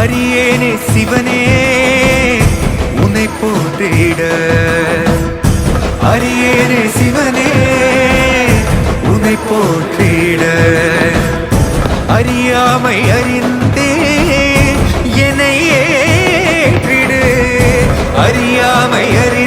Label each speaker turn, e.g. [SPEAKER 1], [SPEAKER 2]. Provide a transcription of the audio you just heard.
[SPEAKER 1] அரியேனே சிவனே உன்னை போற்றிட. அரியேனே சிவனே உன்னை போற்றிட. அறியாமை அறிந்தே என்னை ஏற்றிடு. அறியாமை அறி